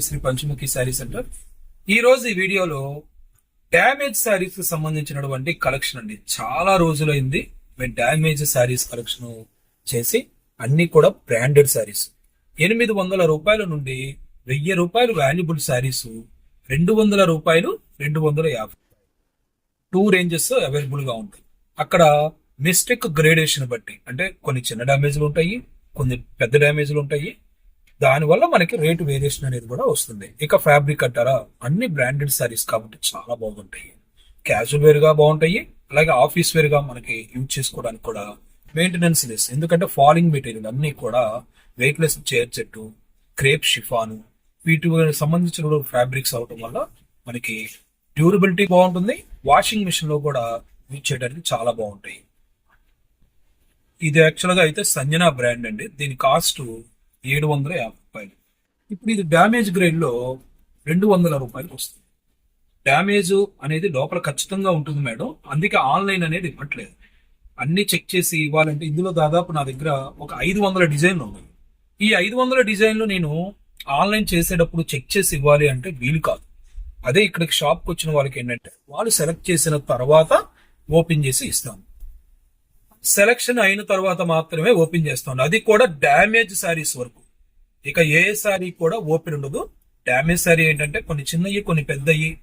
మీ Shri Panchamukhi sari centre. ఈ రోజు ఈ వీడియోలో డ్యామేజ్ శారీస్కి సంబంధించినటువంటి కలెక్షన్ అండి. చాలా రోజులైంది మేము డ్యామేజ్ శారీస్ కలెక్షన్ చేసి అన్ని కూడా బ్రాండెడ్ శారీస్. ఎనిమిది వందల రూపాయల నుండి వెయ్యి రూపాయలు వాల్యుబుల్ శారీస్ రెండు వందల రూపాయలు రెండు వందల యాభై. టూ రేంజెస్ అవైలబుల్గా ఉంటాయి. అక్కడ మిస్టేక్ గ్రేడేషన్ బట్టి అంటే కొన్ని చిన్న డ్యామేజ్లు ఉంటాయి కొన్ని పెద్ద డ్యామేజ్లు ఉంటాయి దానివల్ల మనకి రేటు వేరియేషన్ అనేది కూడా వస్తుంది. ఇక ఫ్యాబ్రిక్ అంటారా? అన్ని బ్రాండెడ్ సారీస్ కాబట్టి చాలా బాగుంటాయి. క్యాజువల్ వేర్గా బాగుంటాయి. అలాగే ఆఫీస్ వేర్గా మనకి యూజ్ చేసుకోవడానికి కూడా మెయింటెనెన్స్ లెస్ ఎందుకంటే ఫాలింగ్ మెటీరియల్ అన్ని కూడా వెయిట్లెస్ చైర్ చెట్టు క్రేప్ షిఫాను వీటి సంబంధించిన ఫ్యాబ్రిక్స్ అవటం వల్ల మనకి డ్యూరబిలిటీ బాగుంటుంది. వాషింగ్ మిషన్లో కూడా యూజ్ చేయడానికి చాలా బాగుంటాయి. ఇది యాక్చువల్గా అయితే సంజనా బ్రాండ్ అండి. దీని కాస్ట్ ఏడు వందల యాభై రూపాయలు. ఇప్పుడు ఇది డ్యామేజ్ గ్రేడ్లో రెండు వందల రూపాయలకు వస్తుంది. డ్యామేజ్ అనేది లోపల ఖచ్చితంగా ఉంటుంది మేడం. అందుకే ఆన్లైన్ అనేది ఇవ్వట్లేదు. అన్ని చెక్ చేసి ఇవ్వాలంటే ఇందులో దాదాపు నా దగ్గర ఒక ఐదు వందల డిజైన్లు ఉన్నాయి. ఈ ఐదు వందల డిజైన్లు నేను ఆన్లైన్ చేసేటప్పుడు చెక్ చేసి ఇవ్వాలి అంటే వీలు కాదు. అదే ఇక్కడికి షాప్కి వచ్చిన వాళ్ళకి ఏంటంటే వాళ్ళు సెలెక్ట్ చేసిన తర్వాత ఓపెన్ చేసి ఇస్తాను. సెలక్షన్ అయిన తర్వాత మాత్రమే ఓపెన్ చేస్తాను. అది కూడా డ్యామేజ్ శారీస్ వరకు. ఇక ఏ శారీ కూడా ఓపెన్ ఉండదు. డ్యామేజ్ శారీ ఏంటంటే కొన్ని చిన్నవి కొన్ని పెద్దవి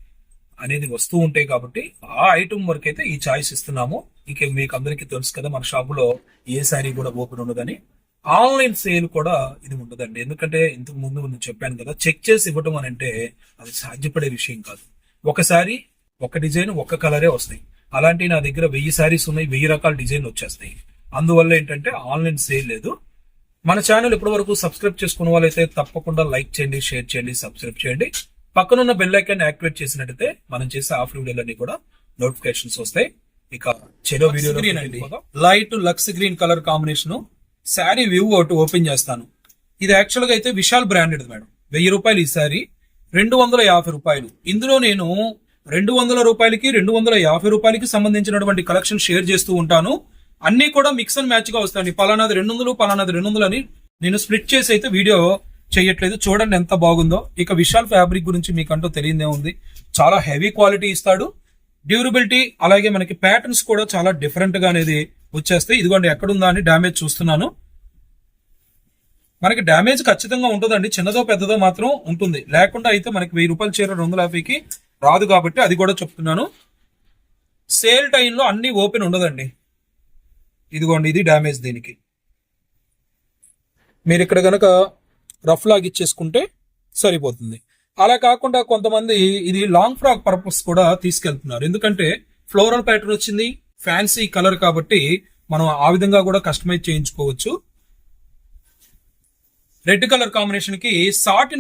అనేది వస్తూ ఉంటాయి కాబట్టి ఆ ఐటమ్ వరకు అయితే ఈ చాయిస్ ఇస్తున్నాము. ఇక మీకు అందరికీ తెలుసు కదా మన షాపులో ఏ శారీ కూడా ఓపెన్ ఉండదని. ఆన్లైన్ సేల్ కూడా ఇది ఉండదండి. ఎందుకంటే ఇంతకు ముందు నేను చెప్పాను కదా చెక్ చేసి ఇవ్వటం అని అంటే అది సాధ్యపడే విషయం కాదు. ఒకసారి ఒక డిజైన్ ఒక కలరే వస్తాయి. అలాంటి నా దగ్గర వెయ్యి శారీస్ ఉన్నాయి వెయ్యి రకాల డిజైన్లు వచ్చేస్తాయి. అందువల్ల ఏంటంటే ఆన్లైన్ సేల్ లేదు. మన ఛానల్ ఇప్పటి వరకు సబ్స్క్రైబ్ చేసుకున్న వాళ్ళైతే తప్పకుండా లైక్ చేయండి షేర్ చేయండి సబ్స్క్రైబ్ చేయండి. పక్కనున్న బెల్ ఐకాన్ యాక్టివేట్ చేసినట్టయితే మనం చేసే ఆఫ్ వీడియోలన్నీ కూడా నోటిఫికేషన్స్ వస్తాయి. ఇక చెరో video light lux green colour combination saree view ఒకటి ఓపెన్ చేస్తాను. ఇది యాక్చువల్గా అయితే విశాల్ బ్రాండెడ్ మేడం. వెయ్యి రూపాయలు ఈ శారీ రెండు వందల యాభై రూపాయలు. ఇందులో నేను రెండు వందల రూపాయలకి రెండు వందల యాభై రూపాయలకి సంబంధించినటువంటి కలెక్షన్ షేర్ చేస్తూ ఉంటాను. అన్ని కూడా మిక్స్ అండ్ మ్యాచ్గా వస్తాయి పలానాది రెండు వందలు పలానాది రెండు వందలు అని నేను స్ప్లిట్ చేసి అయితే వీడియో చేయట్లేదు. చూడండి ఎంత బాగుందో. ఇక విశాల్ ఫ్యాబ్రిక్ గురించి మీకంటూ తెలియదే ఉంది. చాలా హెవీ క్వాలిటీ ఇస్తాడు. డ్యూరబిలిటీ అలాగే మనకి ప్యాటర్న్స్ కూడా చాలా డిఫరెంట్గా అనేది వచ్చేస్తాయి ఇదిగోండి ఎక్కడుందా అని డ్యామేజ్ చూస్తున్నాను. మనకి డ్యామేజ్ ఖచ్చితంగా ఉంటుందండి. చిన్నదో పెద్దదో మాత్రం ఉంటుంది. లేకుండా అయితే మనకి వెయ్యి రూపాయల చీర రెండు వందల యాభైకి రాదు కాబట్టి అది కూడా చెప్తున్నాను. సేల్ టైంలో అన్ని ఓపెన్ ఉండదండి. ఇదిగోండి ఇది డ్యామేజ్ దీనికి. మీరు ఇక్కడ కనుక రఫ్ లాగ్ ఇచ్చేసుకుంటే సరిపోతుంది. అలా కాకుండా కొంతమంది ఇది లాంగ్ ఫ్రాక్ పర్పస్ కూడా తీసుకెళ్తున్నారు. ఎందుకంటే ఫ్లోరల్ ప్యాటర్న్ వచ్చింది ఫ్యాన్సీ కలర్ కాబట్టి మనం ఆ విధంగా కూడా కస్టమైజ్ చేయించుకోవచ్చు. రెడ్ కలర్ కాంబినేషన్కి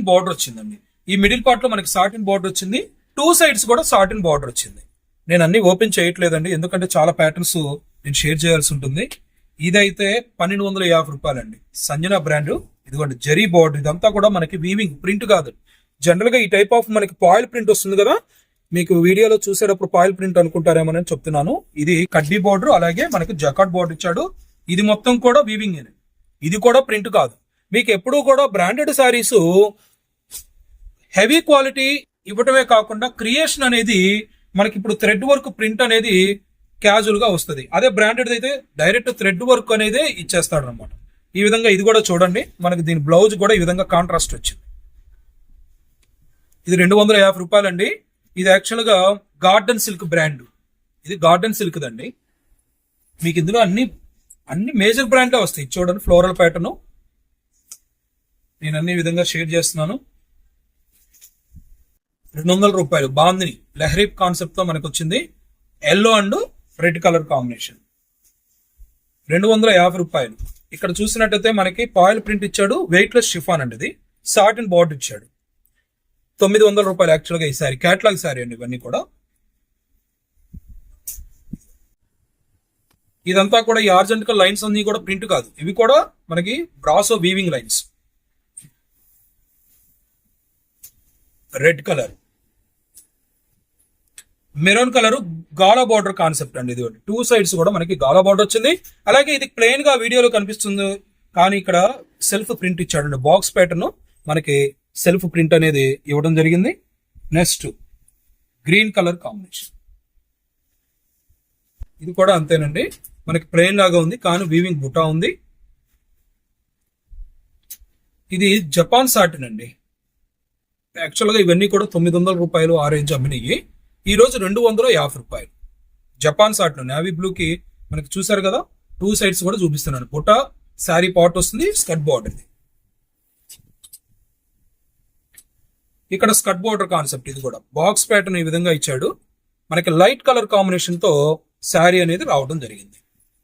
బార్డర్ వచ్చిందండి. ఈ మిడిల్ పార్ట్లో మనకి సాటిన్ బార్డర్ వచ్చింది. టూ సైడ్స్ కూడా సాటిన్ ఇన్ బార్డర్ వచ్చింది. నేను అన్ని ఓపెన్ చేయట్లేదండి ఎందుకంటే చాలా ప్యాటర్న్స్ నేను షేర్ చేయాల్సి ఉంటుంది. ఇదైతే పన్నెండు వందల యాభై రూపాయలండి. సంజన బ్రాండ్. ఇదిగోండి జరీ బార్డర్ ఇదంతా కూడా మనకి వీవింగ్ ప్రింట్ కాదు. జనరల్గా ఈ టైప్ ఆఫ్ మనకి పాయిల్ ప్రింట్ వస్తుంది కదా మీకు వీడియోలో చూసేటప్పుడు పాయిల్ ప్రింట్ అనుకుంటారేమో అని చెప్తున్నాను. ఇది కడ్డీ బార్డర్ అలాగే మనకి జకాట్ బార్డర్ ఇచ్చాడు. ఇది మొత్తం కూడా వీవింగ్ ఇది కూడా ప్రింట్ కాదు. మీకు ఎప్పుడూ కూడా బ్రాండెడ్ శారీస్ హెవీ క్వాలిటీ ఇవ్వటమే కాకుండా క్రియేషన్ అనేది మనకి ఇప్పుడు థ్రెడ్ వర్క్ ప్రింట్ అనేది క్యాజువల్గా వస్తుంది. అదే బ్రాండెడ్ అయితే డైరెక్ట్ థ్రెడ్ వర్క్ అనేది ఇచ్చేస్తాడు అనమాట ఈ విధంగా ఇది కూడా చూడండి. మనకి దీని బ్లౌజ్ కూడా ఈ విధంగా కాంట్రాస్ట్ వచ్చింది. ఇది రెండు వందల యాభై రూపాయలండి. ఇది యాక్చువల్గా గార్డెన్ సిల్క్ బ్రాండ్. ఇది గార్డెన్ సిల్క్ దండి. మీకు ఇందులో అన్ని అన్ని మేజర్ బ్రాండ్లే వస్తాయి. చూడండి ఫ్లోరల్ ప్యాటర్ను. నేను అన్ని విధంగా షేర్ చేస్తున్నాను. రెండు వందల రూపాయలు. బాగుంది. లెహరీప్ కాన్సెప్ట్తో మనకు వచ్చింది yellow and red colour combination రెండు వందల యాభై రూపాయలు. ఇక్కడ చూసినట్టయితే మనకి పాయిల్ ప్రింట్ ఇచ్చాడు. వెయిట్ లెస్ షిఫాన్ అండి ఇది సాట్ అండ్ ఇచ్చాడు. తొమ్మిది వందల రూపాయలు యాక్చువల్గా ఈ సారీ క్యాటలాగ్ సారీ అండి ఇవన్నీ కూడా. ఇదంతా కూడా ఈ ఆర్జెంటికల్ లైన్స్ అన్ని కూడా ప్రింట్ కాదు. ఇవి కూడా మనకి brasso weaving lines red colour maroon colour gala border concept అండి ఇది టూ సైడ్స్ కూడా మనకి గాలా బార్డర్ వచ్చింది. అలాగే ఇది ప్లెయిన్గా వీడియోలో కనిపిస్తుంది. కానీ ఇక్కడ సెల్ఫ్ ప్రింట్ ఇచ్చాడండి. బాక్స్ ప్యాటర్న్ మనకి సెల్ఫ్ ప్రింట్ అనేది ఇవ్వడం జరిగింది. నెక్స్ట్ గ్రీన్ కలర్ కాంబినేషన్ ఇది కూడా అంతేనండి. మనకి ప్లెయిన్ లాగా ఉంది కానీ వీవింగ్ బుటా ఉంది. ఇది జపాన్ సాటిన్ అండి. యాక్చువల్గా ఇవన్నీ కూడా తొమ్మిది వందల రూపాయలు ఆ రేంజ్ అమ్మినాయి. ఈరోజు రెండు వందల యాభై రూపాయలు. జపాన్ సాటిన్ నేవీ బ్లూకి మనకి చూసారు కదా? టూ సైడ్స్ కూడా చూపిస్తున్నాను. బుటా శారీ పాట్ వస్తుంది స్కర్ట్ బార్డర్ది ఇక్కడ స్కర్ట్ బార్డర్ కాన్సెప్ట్ ఇది కూడా. బాక్స్ ప్యాటర్న్ ఈ విధంగా ఇచ్చాడు. మనకి లైట్ కలర్ కాంబినేషన్తో శారీ అనేది రావడం జరిగింది.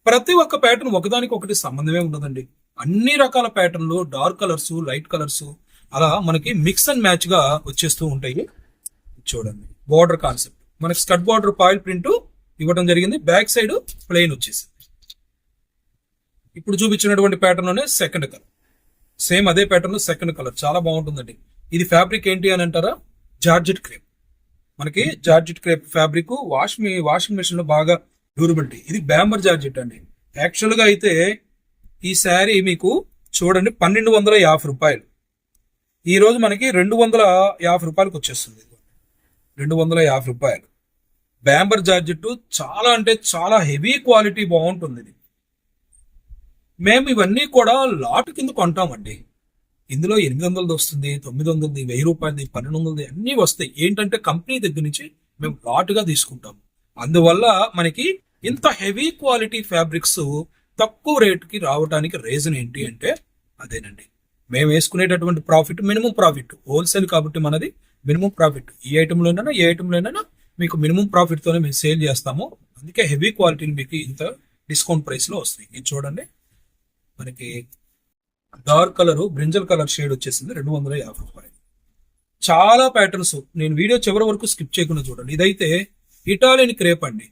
ప్రతి ఒక్క ప్యాటర్న్ ఒకదానికి ఒకటి సంబంధమే ఉండదండి. అన్ని రకాల ప్యాటర్న్లు డార్క్ కలర్స్ లైట్ కలర్స్ అలా మనకి మిక్స్ అండ్ మ్యాచ్గా వచ్చేస్తూ ఉంటాయి. చూడండి. Border concept. మనకి స్కట్ బార్డర్ పాయిల్ ప్రింట్ ఇవ్వడం జరిగింది. బ్యాక్ సైడ్ ప్లెయిన్ వచ్చేసింది. ఇప్పుడు చూపించినటువంటి ప్యాటర్న్ సెకండ్ కలర్ సేమ్ అదే ప్యాటర్న్ సెకండ్ కలర్ చాలా బాగుంటుందండి. ఇది ఫ్యాబ్రిక్ ఏంటి అని అంటారా? Georgette crepe. మనకి జార్జెట్ క్రేప్ ఫ్యాబ్రిక్ వాష్ మీ వాషింగ్ మెషిన్లో బాగా డ్యూరబిలిటీ ఇది బ్యాంబర్ జార్జెట్ అండి. యాక్చువల్గా అయితే ఈ శారీ మీకు చూడండి పన్నెండు వందల యాభై రూపాయలు. ఈ రోజు మనకి రెండు వందల యాభై రూపాయలకు వచ్చేస్తుంది. రెండు వందల యాభై రూపాయలు. బ్యాంబర్ జార్జెట్ చాలా అంటే చాలా హెవీ క్వాలిటీ బాగుంటుంది ఇది. మేము ఇవన్నీ కూడా లాట్ కింద కొంటామండి. ఇందులో ఎనిమిది వందలది వస్తుంది తొమ్మిది వందలది వెయ్యి రూపాయలది పన్నెండు వందలది అన్నీ వస్తాయి. ఏంటంటే కంపెనీ దగ్గర నుంచి మేము లాట్గా తీసుకుంటాం. అందువల్ల మనకి ఇంత హెవీ క్వాలిటీ ఫ్యాబ్రిక్స్ తక్కువ రేటుకి రావడానికి రీజన్ ఏంటి అంటే అదేనండి. మేము వేసుకునేటటువంటి ప్రాఫిట్ మినిమం ప్రాఫిట్ హోల్సేల్ కాబట్టి మనది మినిమం ప్రాఫిట్ ఏ ఐటెంలోనైనా ఏ ఐటెంలోనైనా మీకు మినిమం ప్రాఫిట్తోనే మేము సేల్ చేస్తాము. అందుకే హెవీ క్వాలిటీని మీకు ఇంత డిస్కౌంట్ ప్రైస్లో వస్తాయి. ఇది చూడండి. మనకి dark colour brinjal colour shade వచ్చేసింది రెండు వందల యాభై రూపాయలు. చాలా ప్యాటర్న్స్ నేను వీడియో చివరి వరకు స్కిప్ చేయకుండా చూడండి. ఇదైతే ఇటాలియన్ క్రేప్ అండి.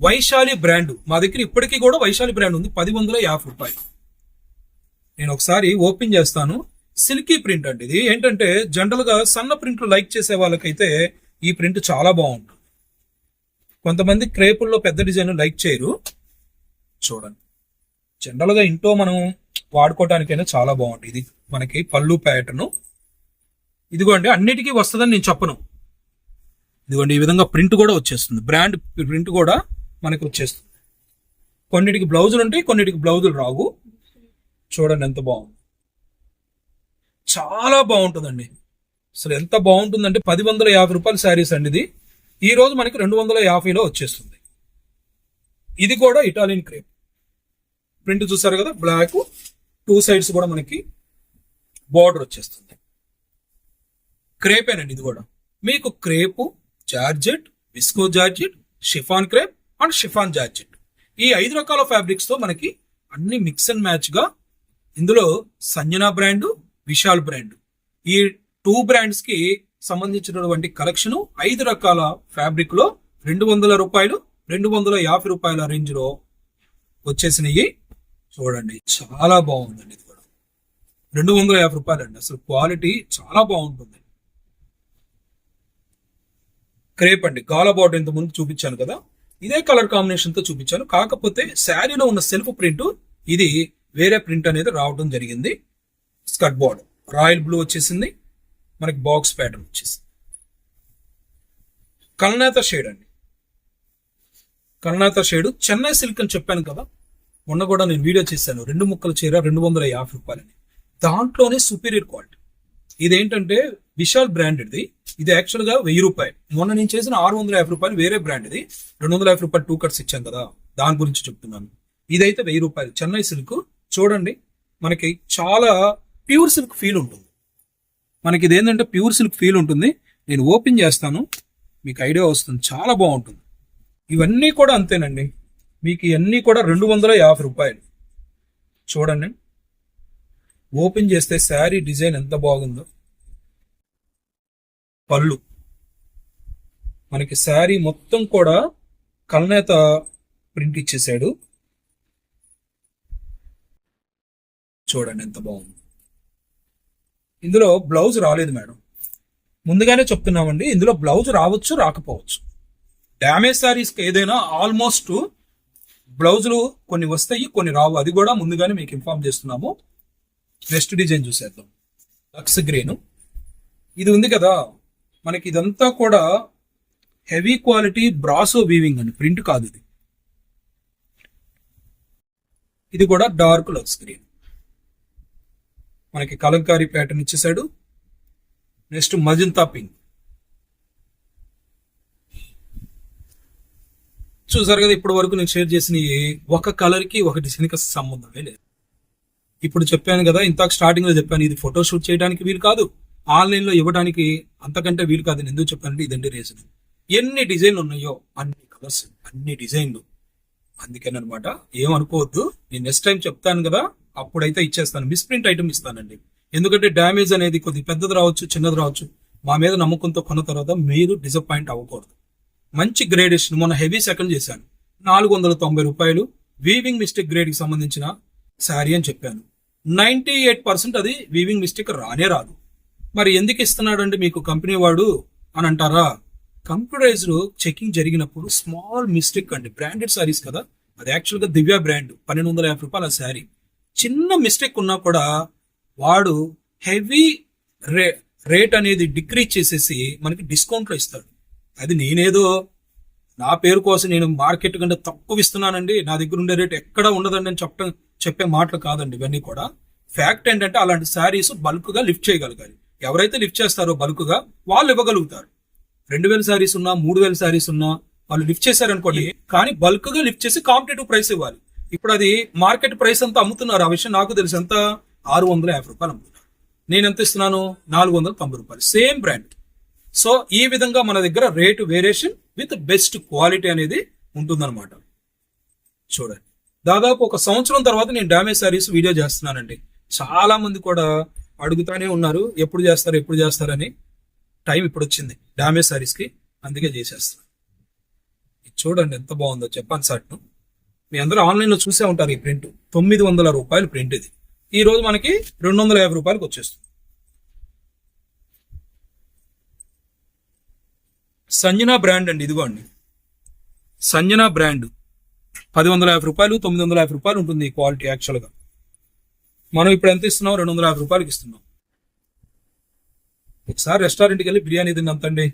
వైశాలి బ్రాండ్. మా దగ్గర ఇప్పటికీ కూడా వైశాలి బ్రాండ్ ఉంది. పది వందల యాభై రూపాయలు. నేను ఒకసారి ఓపెన్ చేస్తాను. సిల్కీ ప్రింట్ అండి ఇది. ఏంటంటే జనరల్గా సన్న ప్రింట్లు లైక్ చేసే వాళ్ళకైతే ఈ ప్రింట్ చాలా బాగుంటుంది. కొంతమంది క్రేపుల్లో పెద్ద డిజైన్ లైక్ చేయరు. చూడండి. జనరల్గా ఇంట్లో మనం వాడుకోవటానికైనా చాలా బాగుంటుంది. ఇది మనకి పళ్ళు ప్యాటర్ను. ఇదిగోండి అన్నిటికీ వస్తుందని నేను చెప్పను. ఇదిగోండి ఈ విధంగా ప్రింట్ కూడా వచ్చేస్తుంది. బ్రాండ్ ప్రింట్ కూడా మనకి వచ్చేస్తుంది. కొన్నిటికి బ్లౌజులు ఉంటాయి కొన్నిటికి బ్లౌజులు రావు. చూడండి ఎంత బాగుంది. చాలా బాగుంటుందండి. అసలు ఎంత బాగుంటుందంటే పది వందల యాభై రూపాయల శారీస్ అండి ఇది. ఈరోజు మనకి రెండు వందల యాభైలో వచ్చేస్తుంది. ఇది కూడా ఇటాలియన్ క్రేప్ ప్రింట్ చూసారు కదా బ్లాక్ టూ సైడ్స్ కూడా మనకి బార్డర్ వచ్చేస్తుంది. క్రేపేనండి ఇది కూడా. మీకు crepe georgette viscose georgette chiffon crepe and chiffon georgette. ఈ ఐదు రకాల ఫ్యాబ్రిక్స్తో మనకి అన్ని మిక్స్ అండ్ మ్యాచ్గా ఇందులో సంజనా బ్రాండు విశాల్ బ్రాండ్. ఈ టూ బ్రాండ్స్కి సంబంధించినటువంటి కలెక్షన్ ఐదు రకాల ఫ్యాబ్రిక్లో రెండు వందల రూపాయలు రెండు వందల యాభై రూపాయల రేంజ్లో వచ్చేసినవి చూడండి చాలా బాగుందండి ఇది కూడా. రెండు వందల యాభై రూపాయలు అండి అసలు క్వాలిటీ చాలా బాగుంటుంది. క్రేప్ అండి. గాల బార్డర్ ఇంత ముందు చూపించాను కదా. ఇదే కలర్ కాంబినేషన్తో చూపించాను. కాకపోతే శారీలో ఉన్న సెల్ఫ్ ప్రింట్ ఇది వేరే ప్రింట్ అనేది రావడం జరిగింది. స్కర్ట్ బార్డర్ రాయల్ బ్లూ వచ్చేసింది. మనకి బాక్స్ ప్యాటర్న్ వచ్చేసింది. కల్నేత షేడ్ అండి. కల్నేత షేడ్ చెన్నై సిల్క్ అని చెప్పాను కదా. మొన్న కూడా నేను వీడియో చేశాను. రెండు ముక్కల చీర రెండు వందల యాభై రూపాయలని దాంట్లోనే సుపీరియర్ క్వాలిటీ ఇదేంటంటే విశాల్ బ్రాండ్ ఇది ఇది వెయ్యి రూపాయలు. మొన్న నేను చేసిన ఆరు వందల యాభై రూపాయలు వేరే బ్రాండ్ ఇది రెండు వందల యాభై రూపాయలు టూ కట్స్ ఇచ్చాను కదా. దాని గురించి చెప్తున్నాను. ఇదైతే వెయ్యి రూపాయలు. చెన్నై సిల్క్ చూడండి. మనకి చాలా ప్యూర్ సిల్క్ ఫీల్ ఉంటుంది. మనకి ఇది ఏంటంటే ప్యూర్ సిల్క్ ఫీల్ ఉంటుంది. నేను ఓపెన్ చేస్తాను. మీకు ఐడియా వస్తుంది. చాలా బాగుంటుంది. ఇవన్నీ కూడా అంతేనండి. మీకు ఇవన్నీ కూడా రెండు వందల యాభై రూపాయలు. చూడండి. ఓపెన్ చేస్తే శారీ డిజైన్ ఎంత బాగుందో. పళ్ళు. మనకి శారీ మొత్తం కూడా కలనేత ప్రింట్ ఇచ్చేసాడు చూడండి ఎంత బాగుంది. ఇందులో బ్లౌజ్ రాలేదు మేడం. ముందుగానే చెప్తున్నామండి ఇందులో బ్లౌజ్ రావచ్చు రాకపోవచ్చు. డ్యామేజ్ శారీస్కి ఏదైనా ఆల్మోస్ట్ బ్లౌజులు కొన్ని వస్తాయి కొన్ని రావు. అది కూడా ముందుగానే మీకు ఇన్ఫార్మ్ చేస్తున్నాము. నెక్స్ట్ డిజైన్ చూసేద్దాం. లక్స్ గ్రీన్ ఇది ఉంది కదా మనకి ఇదంతా కూడా హెవీ క్వాలిటీ బ్రాసో వీవింగ్ అండి. ప్రింట్ కాదు ఇది. ఇది కూడా డార్క్ లక్స్ గ్రీన్ మనకి కలంకారీ ప్యాటర్న్ ఇచ్చేసాడు నెక్స్ట్ మజింతా పింక్. చూసారు కదా ఇప్పటి వరకు నేను షేర్ చేసిన ఒక కలర్కి ఒక డిజైన్కి సంబంధమే లేదు. ఇప్పుడు చెప్పాను కదా ఇంతకు స్టార్టింగ్లో చెప్పాను ఇది ఫోటో షూట్ చేయడానికి వీలు కాదు. ఆన్లైన్లో ఇవ్వడానికి అంతకంటే వీలు కాదు నేను ఎందుకు చెప్పానంటే ఇదండి రీజన్ ఎన్ని డిజైన్లు ఉన్నాయో అన్ని కలర్స్ అన్ని డిజైన్లు. అందుకని అనమాట ఏమనుకోవద్దు నేను నెక్స్ట్ టైం చెప్తాను కదా అప్పుడైతే ఇచ్చేస్తాను. మిస్ప్రింట్ ఐటమ్ ఇస్తానండి. ఎందుకంటే డ్యామేజ్ అనేది కొద్ది పెద్దది రావచ్చు చిన్నది రావచ్చు. మా మీద నమ్మకంతో కొన్న తర్వాత మీరు డిసప్పాయింట్ అవ్వకూడదు. మంచి గ్రేడేషన్ మొన్న హెవీ సెకండ్ చేశాను. నాలుగు వందల తొంభై రూపాయలు వీవింగ్ మిస్టేక్ గ్రేడ్కి సంబంధించిన శారీ అని చెప్పాను. నైన్టీ ఎయిట్ పర్సెంట్ అది వీవింగ్ మిస్టేక్ రానే రాదు. మరి ఎందుకు ఇస్తున్నాడండి మీకు కంపెనీ వాడు అని అంటారా? కంప్యూటరైజ్డ్ చెకింగ్ జరిగినప్పుడు స్మాల్ మిస్టేక్ అండి. బ్రాండెడ్ శారీస్ కదా. అది యాక్చువల్గా దివ్య బ్రాండ్ పన్నెండు వందల యాభై రూపాయల శారీ. చిన్న మిస్టేక్ ఉన్నా కూడా వాడు హెవీ రే రేట్ అనేది డిక్రీజ్ చేసేసి మనకి డిస్కౌంట్లో ఇస్తాడు. అది నేనేదో నా పేరు కోసం నేను మార్కెట్ కంటే తక్కువ ఇస్తున్నానండి నా దగ్గర ఉండే రేట్ ఎక్కడ ఉండదండి అని చెప్పడం చెప్పే మాటలు కాదండి ఇవన్నీ కూడా. ఫ్యాక్ట్ ఏంటంటే అలాంటి శారీస్ బల్క్గా లిఫ్ట్ చేయగలగాలి. ఎవరైతే లిఫ్ట్ చేస్తారో బల్క్గా వాళ్ళు ఇవ్వగలుగుతారు. రెండు వేల శారీస్ ఉన్నా మూడు వేల శారీస్ ఉన్నా వాళ్ళు లిఫ్ట్ చేశారనుకోండి కానీ బల్క్గా లిఫ్ట్ చేసి కాంపిటేటివ్ ప్రైస్ ఇవ్వాలి. ఇప్పుడు అది మార్కెట్ ప్రైస్ అంతా అమ్ముతున్నారు. ఆ విషయం నాకు తెలుసు. ఎంత? ఆరు వందల యాభై రూపాయలు అమ్ముతున్నారు. నేను ఎంత ఇస్తున్నాను? నాలుగు వందల తొంభై రూపాయలు. Same brand. సో ఈ విధంగా మన దగ్గర rate variation with best quality అనేది ఉంటుందన్నమాట. చూడండి. దాదాపు ఒక సంవత్సరం తర్వాత నేను డామేజ్ శారీస్ వీడియో చేస్తున్నానండి. చాలా మంది కూడా అడుగుతానే ఉన్నారు. ఎప్పుడు చేస్తారు ఎప్పుడు చేస్తారని. టైం ఇప్పుడు వచ్చింది. డామేజ్ శారీస్కి అందుకే చేసేస్తాను చూడండి ఎంత బాగుందో. చెప్పాను సాట్ను. మీ అందరూ ఆన్లైన్లో చూసే ఉంటారు ఈ ప్రింట్. తొమ్మిది వందల రూపాయలు ప్రింట్ ఇది. ఈ రోజు మనకి రెండు వందల యాభై రూపాయలకు వచ్చేస్తుంది. సంజనా బ్రాండ్ అండి ఇదిగోండి. సంజనా బ్రాండ్. పది వందల యాభై రూపాయలు తొమ్మిది వందల యాభై రూపాయలు ఉంటుంది ఈ క్వాలిటీ యాక్చువల్గా. మనం ఇప్పుడు ఎంత ఇస్తున్నాం? రెండు వందల యాభై రూపాయలకి ఇస్తున్నాం. ఒకసారి రెస్టారెంట్కి వెళ్ళి బిర్యానీ తిన్నంతండి.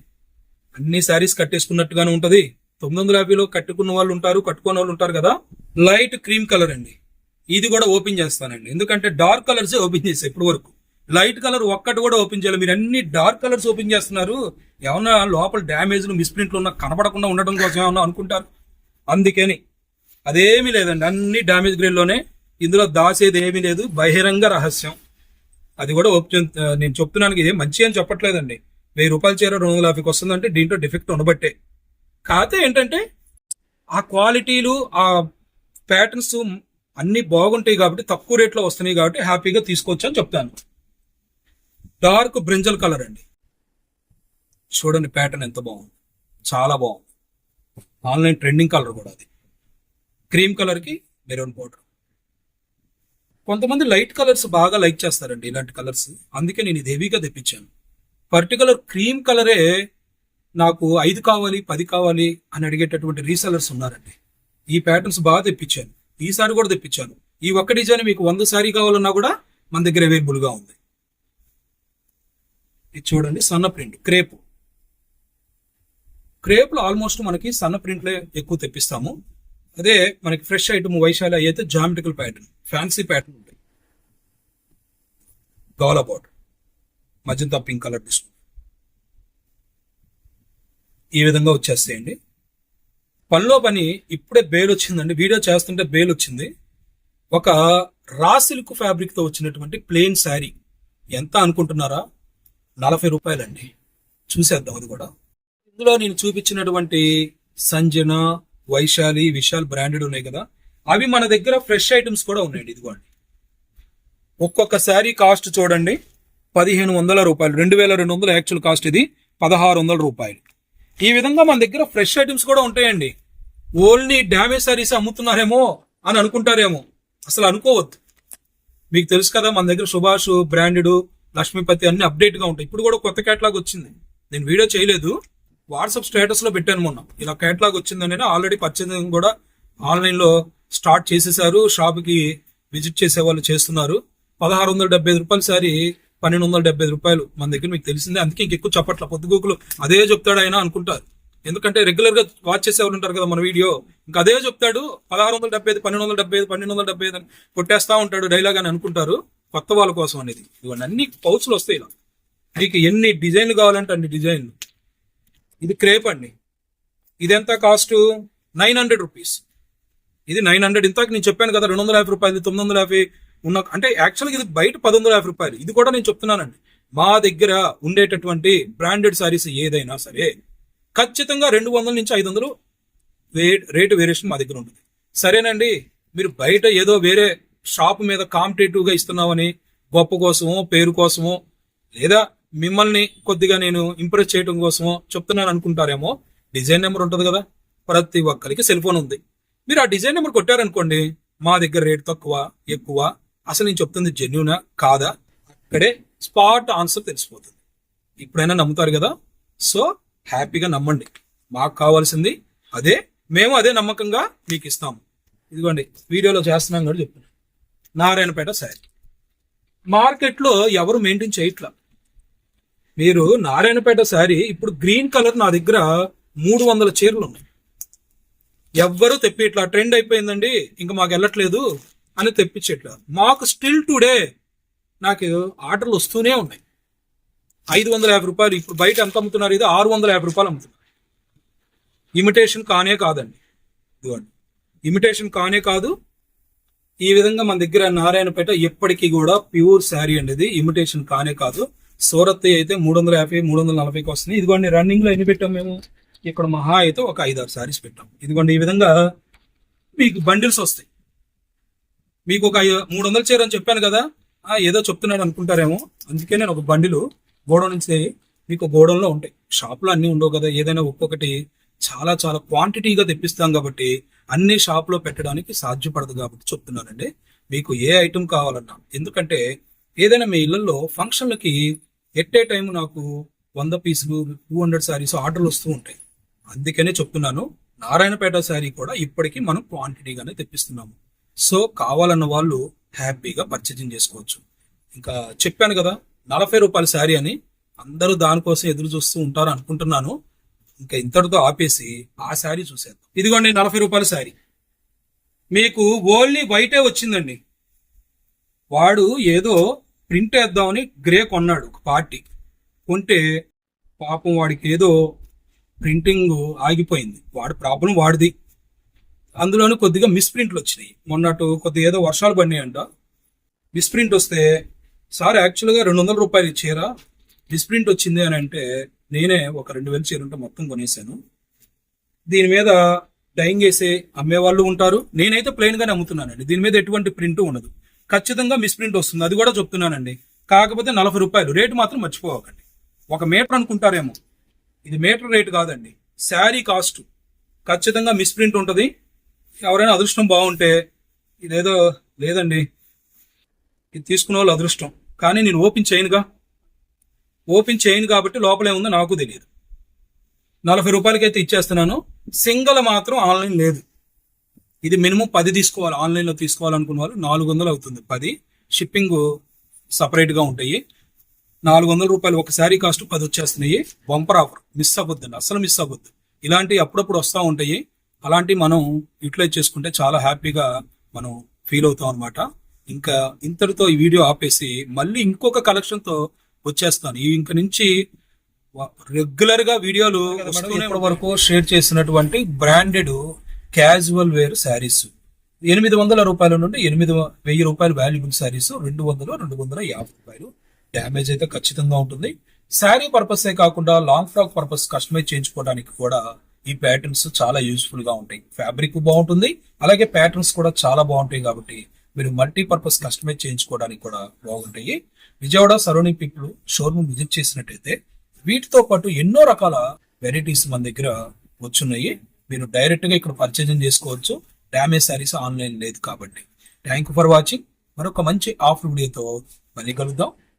అన్ని శారీస్ కట్టేసుకున్నట్టుగానే ఉంటుంది. తొమ్మిది వందల యాభైలో కట్టుకున్న వాళ్ళు ఉంటారు కట్టుకున్న వాళ్ళు ఉంటారు కదా? లైట్ క్రీమ్ కలర్ అండి. ఇది కూడా ఓపెన్ చేస్తానండి. ఎందుకంటే డార్క్ కలర్స్ ఓపెన్ చేసాయి ఇప్పటి వరకు. లైట్ కలర్ ఒక్కటి కూడా ఓపెన్ చేయాలి. మీరు అన్ని డార్క్ కలర్స్ ఓపెన్ చేస్తున్నారు. ఏమన్నా లోపల డ్యామేజ్లు మిస్ప్రింట్లు ఉన్నా కనపడకుండా ఉండడం కోసం ఏమన్నా అనుకుంటారు? అందుకని అదేమీ లేదండి. అన్ని డ్యామేజ్ గ్రేడ్లోనే ఇందులో దాసేది ఏమీ లేదు. బహిరంగ రహస్యం. అది కూడా ఓపెన్ నేను చెప్తున్నాను ఇది మంచి అని చెప్పట్లేదండి. వెయ్యి రూపాయల చీర రెండు వందల యాభైకి వస్తుందంటే దీంట్లో డిఫెక్ట్ ఉండబట్టే. కాకపోతే ఏంటంటే ఆ క్వాలిటీలు ఆ ప్యాటర్న్స్ అన్ని బాగుంటాయి కాబట్టి తక్కువ రేట్లో వస్తున్నాయి కాబట్టి హ్యాపీగా తీసుకోవచ్చు అని చెప్తాను. డార్క్ బ్రింజల్ కలర్ అండి. చూడండి ప్యాటర్న్ ఎంత బాగుంది. చాలా బాగుంది. ఆన్లైన్ ట్రెండింగ్ కలర్ కూడా అది. క్రీమ్ కలర్కి మెరూన్ పౌడర్ కొంతమంది లైట్ కలర్స్ బాగా లైక్ చేస్తారండి ఇలాంటి కలర్స్. అందుకే నేను ఇది హెవీగా తెప్పించాను. పర్టికులర్ క్రీమ్ కలరే నాకు ఐదు కావాలి పది కావాలి అని అడిగేటటువంటి రీసెలర్స్ ఉన్నారండి. ఈ ప్యాటర్న్స్ బాగా తెప్పించాను ఈసారి కూడా తెప్పించాను ఈ ఒక్క డిజైన్ మీకు వంద సారీ కావాలన్నా కూడా మన దగ్గర అవైలబుల్గా ఉంది. ఇది చూడండి సన్న ప్రింట్ క్రేప్. క్రేప్లో ఆల్మోస్ట్ మనకి సన్న ప్రింట్లే ఎక్కువ తెప్పిస్తాము. అదే మనకి ఫ్రెష్ ఐటమ్ వైశాలి అయితే జామెట్రికల్ ప్యాటర్న్ ఫ్యాన్సీ ప్యాటర్న్ ఉంటాయి. గోలా బార్డర్ మజంతా పింక్ కలర్ తీసుకుంటాం ఈ విధంగా వచ్చేస్తాయండి. పనిలో పని ఇప్పుడే బేల్ వచ్చిందండి. వీడియో చేస్తుంటే బేల్ వచ్చింది. ఒక రా సిల్క్ ఫ్యాబ్రిక్తో వచ్చినటువంటి ప్లెయిన్ శారీ ఎంత అనుకుంటున్నారా? నలభై రూపాయలండి. చూసేద్దాం అది కూడా. ఇందులో నేను చూపించినటువంటి సంజన వైశాలి విశాల్ బ్రాండెడ్ ఉన్నాయి కదా. అవి మన దగ్గర ఫ్రెష్ ఐటమ్స్ కూడా ఉన్నాయండి. ఇదిగోండి. ఒక్కొక్క శారీ కాస్ట్ చూడండి. పదిహేను వందల రూపాయలు. రెండు వేల రెండు వందల యాక్చువల్ కాస్ట్ ఇది. పదహారు వందల రూపాయలు. ఈ విధంగా మన దగ్గర ఫ్రెష్ ఐటమ్స్ కూడా ఉంటాయండి. ఓన్లీ డ్యామేజ్ సారీస్ అమ్ముతున్నారేమో అని అనుకుంటారేమో. అసలు అనుకోవద్దు. మీకు తెలుసు కదా మన దగ్గర సుభాష్ బ్రాండెడ్ లక్ష్మీపతి అన్ని అప్డేట్గా ఉంటాయి. ఇప్పుడు కూడా కొత్త కేటలాగ్ వచ్చింది. నేను వీడియో చేయలేదు. వాట్సాప్ స్టేటస్లో పెట్టాను మొన్న. ఇలా కేటలాగ్ వచ్చిందని ఆల్రెడీ పర్చేసింగ్ కూడా ఆన్లైన్లో స్టార్ట్ చేసేసారు. షాప్కి విజిట్ చేసే వాళ్ళు చేస్తున్నారు. పదహారు వందల డెబ్బై ఐదు రూపాయల సారి పన్నెండు వందల డెబ్బై ఐదు రూపాయలు మన దగ్గర మీకు తెలిసిందే. అందుకే ఇంకెక్కువ చప్పట్ల పొద్దుగోకులు అదే చెప్తాడు ఆయన అనుకుంటారు. ఎందుకంటే రెగ్యులర్గా వాచ్ చేసేవాళ్ళు ఉంటారు కదా మన వీడియో. ఇంకా అదే చెప్తాడు పదహారు వందల డెబ్బై ఐదు పన్నెండు వందల డెబ్బై ఐదు పన్నెండు వందల డెబ్బై ఐదు అని కొట్టేస్తా ఉంటాడు డైలాగ్ అని అనుకుంటారు కొత్త వాళ్ళ కోసం అనేది. ఇవన్నీ అన్ని పౌచ్లు వస్తాయి ఇలా. మీకు ఎన్ని డిజైన్లు కావాలంటే అన్ని డిజైన్లు. ఇది క్రేప్ అండి. ఇది ఎంత కాస్ట్? Nine hundred rupees. ఇది నైన్ హండ్రెడ్. ఇంతకు నేను చెప్పాను కదా రెండు వందల యాభై రూపాయలు తొమ్మిది వందల యాభై ఉన్న అంటే యాక్చువల్గా ఇది బయట పది వందల యాభై రూపాయలు. ఇది కూడా నేను చెప్తున్నానండి. మా దగ్గర ఉండేటటువంటి బ్రాండెడ్ శారీస్ ఏదైనా సరే ఖచ్చితంగా రెండు వందల నుంచి ఐదు వందలు వే రేటు వేరియేషన్ మా దగ్గర ఉంటుంది. సరేనండి మీరు బయట ఏదో వేరే షాప్ మీద కాంపిటేటివ్గా ఇస్తున్నామని గొప్ప కోసమో పేరు కోసమో లేదా మిమ్మల్ని కొద్దిగా నేను ఇంప్రెస్ చేయడం కోసమో చెప్తున్నాను అనుకుంటారేమో డిజైన్ నెంబర్ ఉంటుంది కదా ప్రతి ఒక్కరికి సెల్ ఫోన్ ఉంది. మీరు ఆ డిజైన్ నెంబర్ కొట్టారనుకోండి మా దగ్గర రేట్ తక్కువ ఎక్కువ అసలు నేను చెప్తుంది జెన్యునా కాదా? అక్కడే స్పాట్ ఆన్సర్ తెలిసిపోతుంది. ఇప్పుడైనా నమ్ముతారు కదా? సో హ్యాపీగా నమ్మండి. మాకు కావాల్సింది అదే మేము అదే నమ్మకంగా మీకు ఇస్తాము. ఇదిగోండి వీడియోలో చేస్తున్నాం కూడా చెప్పాను నారాయణపేట శారీ. మార్కెట్లో ఎవరు మెయింటైన్ చేయట్లా? మీరు నారాయణపేట శారీ ఇప్పుడు గ్రీన్ కలర్ నా దగ్గర మూడు వందల చీరలు ఉన్నాయి. ఎవ్వరూ తెప్పిట్లా ట్రెండ్ అయిపోయిందండి. ఇంకా మాకు వెళ్ళట్లేదు. అని తెప్పించేట్లేదు మాకు స్టిల్ టుడే నాకు ఆర్డర్లు వస్తూనే ఉన్నాయి. ఐదు వందల యాభై రూపాయలు ఇప్పుడు బయట ఎంత అమ్ముతున్నారు ఇది? ఆరు వందల యాభై రూపాయలు అమ్ముతున్నారు. ఇమిటేషన్ కానే కాదండి. ఇదిగోండి. ఇమిటేషన్ కానే కాదు. ఈ విధంగా మన దగ్గర నారాయణపేట ఎప్పటికీ కూడా ప్యూర్ శారీ అండి ఇది. ఇమిటేషన్ కానే కాదు. సూరత్ అయితే మూడు వందల యాభై మూడు వందల నలభైకి వస్తుంది ఇదిగోండి రన్నింగ్లో ఎన్ని పెట్టాం మేము? ఇక్కడ మహా అయితే ఒక ఐదు ఆరు శారీస్ పెట్టాం. ఇదిగోండి ఈ విధంగా మీకు బండిల్స్ వస్తాయి. మీకు ఒక మూడు వందల చీర అని చెప్పాను కదా. ఏదో చెప్తున్నాడు అనుకుంటారేమో. అందుకే నేను ఒక బండిలు గోడౌన్ నుంచి మీకు గోడౌన్లో ఉంటాయి. షాప్లో అన్నీ ఉండవు కదా. ఏదైనా ఒక్కొక్కటి చాలా చాలా క్వాంటిటీగా తెప్పిస్తాం కాబట్టి అన్ని షాప్లో పెట్టడానికి సాధ్యపడదు కాబట్టి చెప్తున్నానండి. మీకు ఏ ఐటెం కావాలన్నా. ఎందుకంటే ఏదైనా మీ ఇళ్ళలో ఫంక్షన్లకి ఎట్ ఏ టైం నాకు వంద పీసులు టూ హండ్రెడ్ శారీస్ ఆర్డర్లు వస్తూ ఉంటాయి. అందుకనే చెప్తున్నాను. నారాయణపేట శారీ కూడా ఇప్పటికీ మనం క్వాంటిటీగానే తెప్పిస్తున్నాము. సో కావాలన్న వాళ్ళు హ్యాపీగా పర్చేజింగ్ చేసుకోవచ్చు. ఇంకా చెప్పాను కదా నలభై రూపాయల శారీ అని అందరూ దానికోసం ఎదురు చూస్తూ ఉంటారు అనుకుంటున్నాను. ఇంకా ఇంతటితో ఆపేసి ఆ శారీ చూసేద్దాం. ఇదిగోండి నలభై రూపాయల శారీ. మీకు ఓన్లీ వైటే వచ్చిందండి. వాడు ఏదో ప్రింట్ వేద్దామని గ్రే కొన్నాడు ఒక పార్టీ. కొంటే పాపం వాడికి ఏదో ప్రింటింగ్ ఆగిపోయింది. వాడి ప్రాబ్లం వాడిది. అందులోనూ కొద్దిగా మిస్ప్రింట్లు వచ్చినాయి. మొన్నటు కొద్దిగా ఏదో వర్షాలు పడినాయంట. మిస్ప్రింట్ వస్తే సార్ యాక్చువల్గా రెండు వందల రూపాయలు చీర. మిస్ప్రింట్ వచ్చింది అని అంటే నేనే ఒక రెండు వేలు చీర ఉంటే మొత్తం కొనేసాను దీని మీద డైయింగ్ వేసే అమ్మే వాళ్ళు ఉంటారు. నేనైతే ప్లెయిన్గానే అమ్ముతున్నానండి. దీని మీద ఎటువంటి ప్రింట్ ఉండదు. ఖచ్చితంగా మిస్ప్రింట్ వస్తుంది. అది కూడా చెప్తున్నానండి. కాకపోతే నలభై రూపాయలు. రేటు మాత్రం మర్చిపోవకండి. ఒక మీటర్ అనుకుంటారేమో. ఇది మీటర్ రేటు కాదండి. శారీ కాస్ట్. ఖచ్చితంగా మిస్ప్రింట్ ఉంటుంది. ఎవరైనా అదృష్టం బాగుంటే ఇదేదో లేదండి. ఇది తీసుకున్న వాళ్ళు అదృష్టం. కానీ నేను ఓపెన్ చేయనుగా. ఓపెన్ చేయను కాబట్టి లోపలే ఉందో నాకు తెలియదు. నలభై రూపాయలకైతే ఇచ్చేస్తున్నాను. సింగల్ మాత్రం ఆన్లైన్ లేదు. ఇది మినిమం పది తీసుకోవాలి. ఆన్లైన్లో తీసుకోవాలనుకున్న వాళ్ళు నాలుగు వందలు అవుతుంది. పది. షిప్పింగ్ సపరేట్గా ఉంటాయి. నాలుగు వందల రూపాయలు ఒక శారీ కాస్ట్ పది వచ్చేస్తున్నాయి. Bumper offer. మిస్ అవ్వద్దండి. అసలు మిస్ అవ్వద్దు. ఇలాంటివి అప్పుడప్పుడు వస్తూ ఉంటాయి. అలాంటివి మనం యూటిలైజ్ చేసుకుంటే చాలా హ్యాపీగా మనం ఫీల్ అవుతాం అనమాట ఇంకా ఇంతటితో ఈ వీడియో ఆపేసి మళ్ళీ ఇంకొక కలెక్షన్తో వచ్చేస్తాను. ఈ ఇంక నుంచి రెగ్యులర్గా వీడియోలు ఇప్పటి వరకు షేర్ చేసినటువంటి బ్రాండెడ్ క్యాజువల్ వేర్ శారీస్ ఎనిమిది వందల రూపాయల నుండి ఎనిమిది వెయ్యి రూపాయల వాల్యుబుల్ శారీస్ రెండు వందలు రెండు వందల యాభై రూపాయలు. డ్యామేజ్ అయితే ఖచ్చితంగా ఉంటుంది. శారీ పర్పస్ కాకుండా లాంగ్ ఫ్రాక్ పర్పస్ కస్టమైజ్ చేయించుకోవడానికి కూడా ఈ ప్యాటర్న్స్ చాలా యూస్ఫుల్గా ఉంటాయి. ఫ్యాబ్రిక్ బాగుంటుంది. అలాగే ప్యాటర్న్స్ కూడా చాలా బాగుంటాయి కాబట్టి మీరు మల్టీపర్పస్ కస్టమైజ్ చేయించుకోవడానికి కూడా బాగుంటాయి. Vijayawada surrounding people showroom visit చేసినట్టయితే వీటితో పాటు ఎన్నో రకాల వెరైటీస్ మన దగ్గర వచ్చున్నాయి. మీరు డైరెక్ట్గా ఇక్కడ పర్చేజింగ్ చేసుకోవచ్చు. డ్యామేజ్ శారీస్ ఆన్లైన్ లేదు కాబట్టి. థ్యాంక్ యూ ఫర్ వాచింగ్ మరొక మంచి ఆఫర్ వీడియోతో మళ్ళీ కలుద్దాం.